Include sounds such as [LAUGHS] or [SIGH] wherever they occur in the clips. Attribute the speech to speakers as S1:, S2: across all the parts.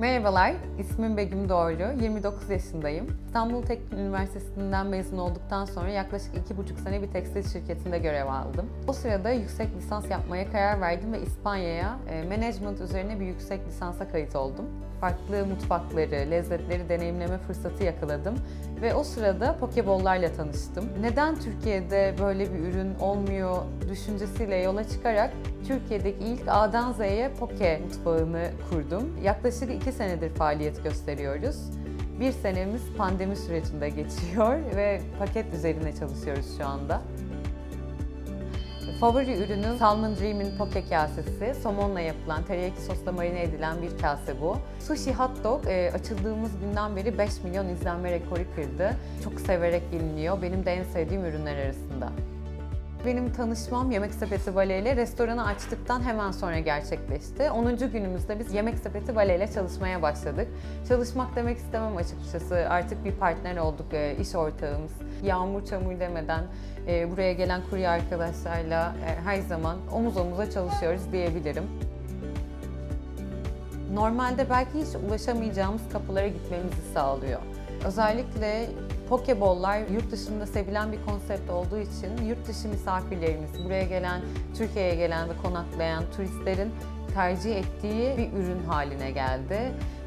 S1: Merhabalar, ismim Begüm Doğru, 29 yaşındayım. İstanbul Teknik Üniversitesi'nden mezun olduktan sonra yaklaşık iki buçuk sene bir tekstil şirketinde görev aldım. O sırada yüksek lisans yapmaya karar verdim ve İspanya'ya e, management üzerine bir yüksek lisansa kayıt oldum. Farklı mutfakları, lezzetleri deneyimleme fırsatı yakaladım ve o sırada pokeball'larla tanıştım. Neden Türkiye'de böyle bir ürün olmuyor düşüncesiyle yola çıkarak Türkiye'deki ilk A'dan Z'ye poke mutfağını kurdum. Yaklaşık iki senedir faaliyet gösteriyoruz. Bir senemiz pandemi sürecinde geçiyor [LAUGHS] ve paket üzerine çalışıyoruz şu anda. Favori ürünüm Salmon Dream'in poke kasesi. Somonla yapılan, teriyaki sosla marine edilen bir kase bu. Sushi Hot Dog e, açıldığımız günden beri 5 milyon izlenme rekoru kırdı. Çok severek yeniliyor. Benim de en sevdiğim ürünler arasında. Benim tanışmam Yemek Sepeti Vale ile restoranı açtıktan hemen sonra gerçekleşti. 10. günümüzde biz Yemek Sepeti Vale ile çalışmaya başladık. Çalışmak demek istemem açıkçası. Artık bir partner olduk, e, iş ortağımız. Yağmur çamur demeden e, buraya gelen kurye arkadaşlarla e, her zaman omuz omuza çalışıyoruz diyebilirim. Normalde belki hiç ulaşamayacağımız kapılara gitmemizi sağlıyor. Özellikle Pokeball'lar yurt dışında sevilen bir konsept olduğu için yurt dışı misafirlerimiz, buraya gelen, Türkiye'ye gelen ve konaklayan turistlerin tercih ettiği bir ürün haline geldi.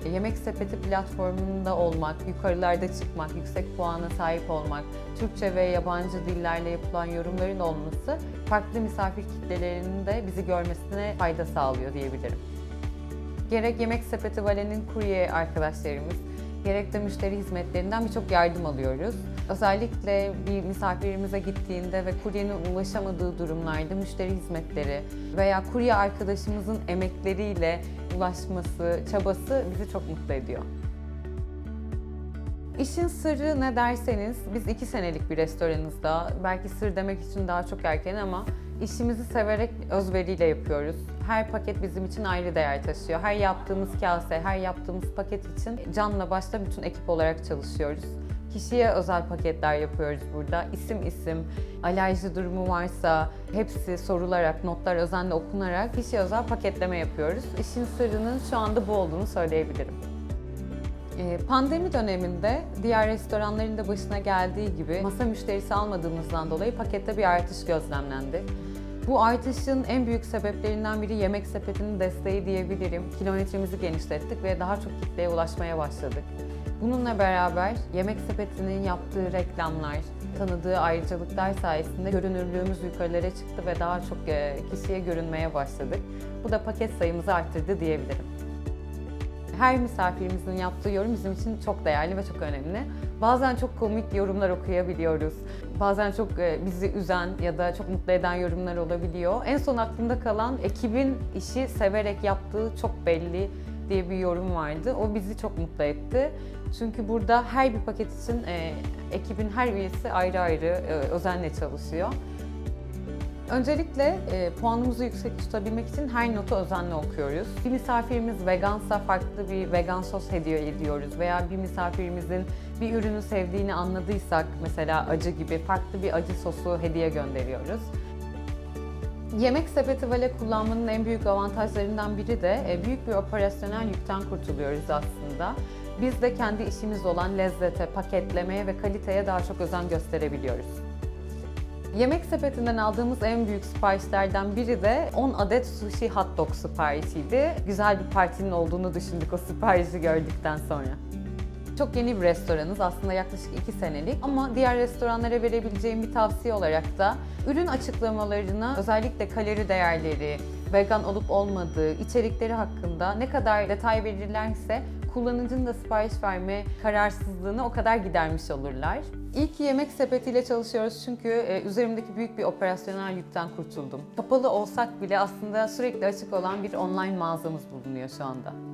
S1: E, Yemek Sepeti platformunda olmak, yukarılarda çıkmak, yüksek puana sahip olmak, Türkçe ve yabancı dillerle yapılan yorumların olması farklı misafir kitlelerinin de bizi görmesine fayda sağlıyor diyebilirim. Gerek Yemek Sepeti Vale'nin kurye arkadaşlarımız, gerek de müşteri hizmetlerinden birçok yardım alıyoruz. Özellikle bir misafirimize gittiğinde ve kuryenin ulaşamadığı durumlarda müşteri hizmetleri veya kurye arkadaşımızın emekleriyle ulaşması, çabası bizi çok mutlu ediyor. İşin sırrı ne derseniz, biz iki senelik bir restoranızda, belki sır demek için daha çok erken ama işimizi severek özveriyle yapıyoruz. Her paket bizim için ayrı değer taşıyor. Her yaptığımız kase, her yaptığımız paket için canla başla bütün ekip olarak çalışıyoruz. Kişiye özel paketler yapıyoruz burada. İsim isim, alerji durumu varsa hepsi sorularak, notlar özenle okunarak kişiye özel paketleme yapıyoruz. İşin sırrının şu anda bu olduğunu söyleyebilirim. Ee, Pandemi döneminde diğer restoranların da başına geldiği gibi masa müşterisi almadığımızdan dolayı pakette bir artış gözlemlendi. Bu artışın en büyük sebeplerinden biri yemek sepetinin desteği diyebilirim. Kilometremizi genişlettik ve daha çok kitleye ulaşmaya başladık. Bununla beraber yemek sepetinin yaptığı reklamlar, tanıdığı ayrıcalıklar sayesinde görünürlüğümüz yukarılara çıktı ve daha çok e, kişiye görünmeye başladık. Bu da paket sayımızı arttırdı diyebilirim. Her misafirimizin yaptığı yorum bizim için çok değerli ve çok önemli. Bazen çok komik yorumlar okuyabiliyoruz. Bazen çok e, bizi üzen ya da çok mutlu eden yorumlar olabiliyor. En son aklımda kalan ekibin işi severek yaptığı çok belli diye bir yorum vardı. O bizi çok mutlu etti. Çünkü burada her bir paket için e, ekibin her üyesi ayrı ayrı e, özenle çalışıyor. Öncelikle e, puanımızı yüksek tutabilmek için her notu özenle okuyoruz. Bir misafirimiz vegansa farklı bir vegan sos hediye ediyoruz veya bir misafirimizin bir ürünü sevdiğini anladıysak mesela acı gibi farklı bir acı sosu hediye gönderiyoruz. Yemek sepeti vale kullanmanın en büyük avantajlarından biri de e, büyük bir operasyonel yükten kurtuluyoruz aslında. Biz de kendi işimiz olan lezzete, paketlemeye ve kaliteye daha çok özen gösterebiliyoruz. Yemek sepetinden aldığımız en büyük siparişlerden biri de 10 adet sushi hot dog siparişiydi. Güzel bir partinin olduğunu düşündük o siparişi gördükten sonra. Çok yeni bir restoranız aslında yaklaşık 2 senelik ama diğer restoranlara verebileceğim bir tavsiye olarak da ürün açıklamalarına özellikle kalori değerleri, vegan olup olmadığı, içerikleri hakkında ne kadar detay verirlerse kullanıcının da sipariş verme kararsızlığını o kadar gidermiş olurlar. İlk yemek sepetiyle çalışıyoruz çünkü e, üzerimdeki büyük bir operasyonel yükten kurtuldum. Kapalı olsak bile aslında sürekli açık olan bir online mağazamız bulunuyor şu anda.